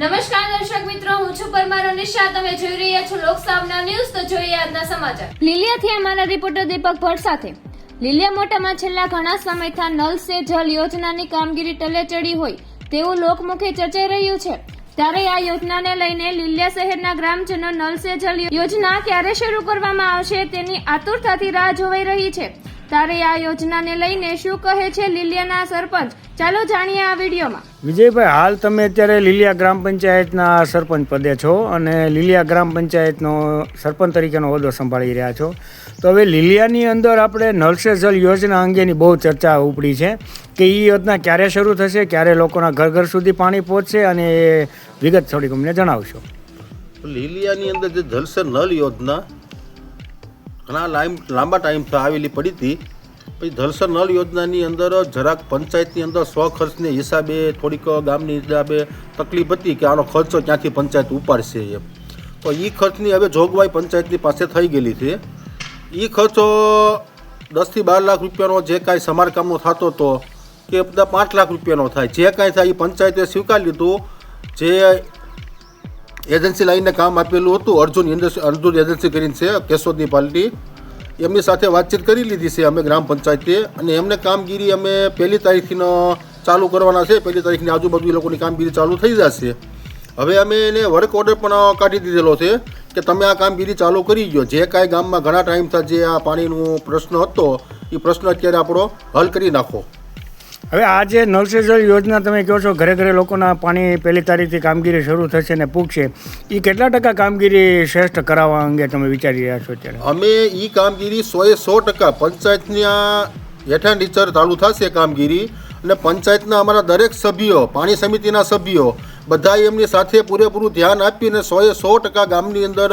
નમસ્કાર દર્શક મિત્રો, હું છું પરમાર નિશા તમે જોઈ રહ્યા છો લોકસભાના ન્યૂઝ, તો જોઈએ આજના સમાચાર. લીલિયાથી અમારા રિપોર્ટર દીપક ભટ્ટ સાથે. લીલિયા મોટામાં છેલ્લા ઘણા સમયથી નલ સે જલ યોજનાની કામગીરી ટલે ચડી હોય તેવું લોકમુખે ચર્ચાઈ રહ્યું છે. ત્યારે આ યોજનાને લઈને લીલિયા શહેરના ગ્રામજનો નલ સે જલ યોજના ક્યારે શરૂ કરવામાં આવશે તેની આતુરતાથી રાહ જોવાઈ રહી છે. ત્યારે આ યોજનાને લઈને શું કહે છે લીલિયાના સરપંચ? ચાલો જાણીએ આ વિડીયોમાં. વિજયભાઈ હાલ તમે અત્યારે લીલિયા ગ્રામ પંચાયતના સરપંચ પદે છો અને લીલિયા ગ્રામ પંચાયતનો સરપંચ તરીકેનો હોદ્દો સંભાળી રહ્યા છો. તો હવે લીલિયાની અંદર આપણે નળ સે જલ યોજના અંગેની બહુ ચર્ચા ઉપડી છે કે એ યોજના ક્યારે શરૂ થશે ક્યારે લોકોના ઘર ઘર સુધી પાણી પહોંચશે અને એ વિગત થોડીક અમને જણાવશો. લીલિયાની અંદર જે જલસે નલ યોજના ઘણા લાંબા ટાઈમથી આવેલી પડી હતી. પછી જલસે નળ યોજનાની અંદર જરાક પંચાયતની અંદર સ્વ ખર્ચને હિસાબે થોડીક ગામની હિસાબે તકલીફ હતી કે આનો ખર્ચો ક્યાંથી પંચાયત ઉપાડશે એમ. તો એ ખર્ચની હવે જોગવાઈ પંચાયતની પાસે થઈ ગયેલી છે. એ ખર્ચો દસથી બાર લાખ રૂપિયાનો જે કાંઈ સમારકામનો થતો હતો, કે બધા પાંચ લાખ રૂપિયાનો થાય. જે કાંઈ થાય એ પંચાયતે સ્વીકાર લીધું જે એજન્સી લાઈને કામ આપેલું હતું. અર્જુન ઇન્ડસ્ટ્રી અર્જુન એજન્સી કરીને છે, કેશોદની પાર્ટી એમની સાથે વાતચીત કરી લીધી છે અમે ગ્રામ પંચાયતે અને એમને કામગીરી અમે પહેલી તારીખનો ચાલુ કરવાના છે. પહેલી તારીખની આજુબાજુ લોકોની કામગીરી ચાલુ થઈ જશે. હવે અમે એને વર્ક ઓર્ડર પણ કાઢી દીધેલો છે કે તમે આ કામગીરી ચાલુ કરી ગયો જે કાંઈ ગામમાં ઘણા ટાઈમથી જે આ પાણીનો પ્રશ્ન હતો, એ પ્રશ્ન અત્યારે આપણો હલ કરી નાખો. હવે આ જે નળ સે જળ યોજના તમે કહો છો, ઘરે ઘરે લોકોના પાણી પહેલી તારીખથી કામગીરી શરૂ થશે ને પૂગશે એ કેટલા ટકા કામગીરી શ્રેષ્ઠ કરાવવા અંગે તમે વિચારી રહ્યા છો અત્યારે? અમે એ કામગીરી સોએ સો ટકા પંચાયતના હેઠળ નીચર ચાલુ થશે કામગીરી અને પંચાયતના અમારા દરેક સભ્યો, પાણી સમિતિના સભ્યો બધા એમની સાથે પૂરેપૂરું ધ્યાન આપીને સોએ સો ટકા ગામની અંદર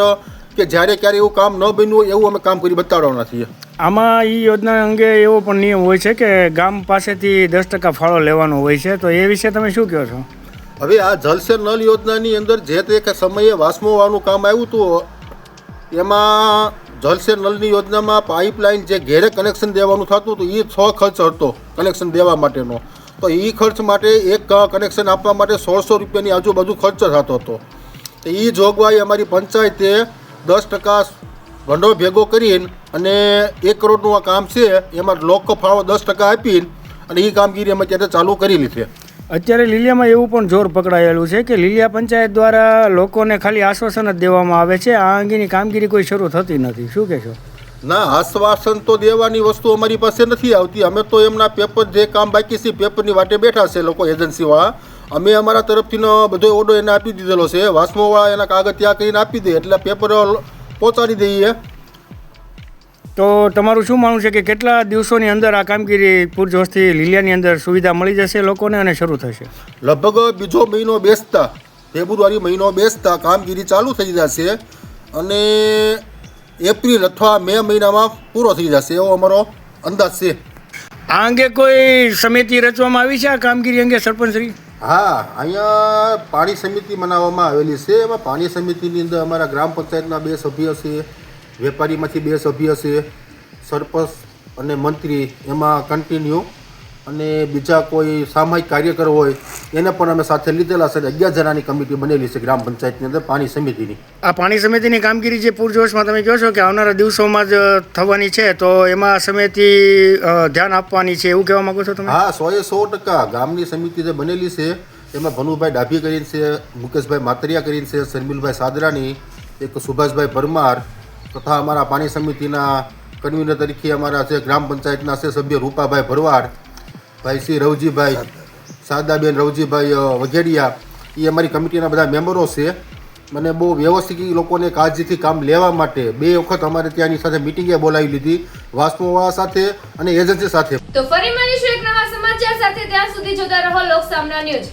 કે જ્યારે ક્યારે એવું કામ ન બન્યું હોય એવું અમે કામ કરી બતાડવાના છીએ. આમાં એ યોજના અંગે એવો પણ નિયમ હોય છે કે ગામ પાસેથી દસ ટકા ફાળો લેવાનો હોય છે. તો એ વિશે તમે શું કહો છો? હવે આ જલસે નલ યોજનાની અંદર જે તે સમયે વાસમોવાનું કામ આવ્યું હતું એમાં જલસે નલની યોજનામાં પાઇપલાઇન જે ઘેરે કનેક્શન દેવાનું થતું હતું એ છ ખર્ચ હતો કનેક્શન દેવા માટેનો. તો એ ખર્ચ માટે એક કનેક્શન આપવા માટે સોળસો રૂપિયાની આજુબાજુ ખર્ચ થતો હતો. તો એ જોગવાઈ અમારી પંચાયતે દસ ટકા ભંડોળ ભેગો કરીને અને એક કરોડનું આ કામ છે એમાં લોકો ફાળો દસ ટકા આપીને અને એ કામગીરી અમે અત્યારે ચાલુ કરેલી છે. અત્યારે લીલિયામાં એવું પણ જોર પકડાયેલું છે કે લીલિયા પંચાયત દ્વારા લોકોને ખાલી આશ્વાસન જ દેવામાં આવે છે. આ અંગેની કામગીરી કોઈ શરૂ થતી નથી. શું કહેશો? ના આશ્વાસન તો દેવાની વસ્તુ અમારી પાસે નથી આવતી. અમે તો એમના પેપર જે કામ બાકી છે પેપરની વાટે બેઠા છે લોકો એજન્સીવાળા અમે અમારા તરફથીનો બધો ઓર્ડર એને આપી દીધેલો છે. વાસ્મોવાળા એના કાગળ ત્યાં કરીને આપી દે એટલે પેપર પહોંચાડી દઈએ. તો તમારું શું માનવું છે કે કેટલા દિવસોની અંદર આ કામગીરી પૂરજોશથી લીલિયાની અંદર સુવિધા મળી જશે લોકોને અને શરૂ થશે? લગભગ બીજો મહિનો બેસતા ફેબ્રુઆરી મહિનો બેસતા કામગીરી ચાલુ થઈ જશે અને એપ્રિલ અથવા મે મહિનામાં પૂરો થઈ જશે એવો અમારો અંદાજ છે. આ અંગે કોઈ સમિતિ રચવામાં આવી છે આ કામગીરી અંગે સરપંચશ્રી હા, અહીંયા પાણી સમિતિ મનાવવામાં આવેલી છે. એમાં પાણી સમિતિની અંદર અમારા ગ્રામ પંચાયતના બે સભ્ય છે, વેપારીમાંથી બે સભ્ય છે, સરપંચ અને મંત્રી. એમાં કન્ટિન્યુ અને બીજા કોઈ સામાયિક કાર્યકર હોય એને પણ અમે સાથે લીધેલા છે અગિયાર જણાની કમિટી બનેલી છે ગ્રામ પંચાયતની અંદર પાણી સમિતિની. આ પાણી સમિતિની કામગીરી જે પૂરજોશમાં તમે કહો છો કે આવનારા દિવસોમાં જ થવાની છે તો એમાં સમિતિ ધ્યાન આપવાની છે એવું કહેવા માંગો છો તમે? હા સોએ સો ટકા. ગામની સમિતિ જે બનેલી છે એમાં ભનુભાઈ ડાભી કરીને છે મુકેશભાઈ માતરિયા કરીને છે શર્મિલભાઈ સાદરાની એક સુભાષભાઈ પરમાર તથા અમારા પાણી સમિતિના કન્વીનર તરીકે અમારા છે ગ્રામ પંચાયતના છે સભ્ય રૂપાભાઈ ભરવાડ ભાઈ શ્રી રવજીભાઈ, સાદાબેન રવજીભાઈ વઘેડિયા એ અમારી કમિટીના બધા મેમ્બરો છે. મને બહુ વ્યવસ્થિત લોકોને કાળજીથી કામ લેવા માટે બે વખત અમારે ત્યાંની સાથે મિટિંગે બોલાવી લીધી વાસ્મોવાળા સાથે અને એજન્સી સાથે. તો ફરી મળીશું એક નવા સમાચાર સાથે. ત્યાં સુધી જોતા રહો લોકસામના ન્યૂઝ.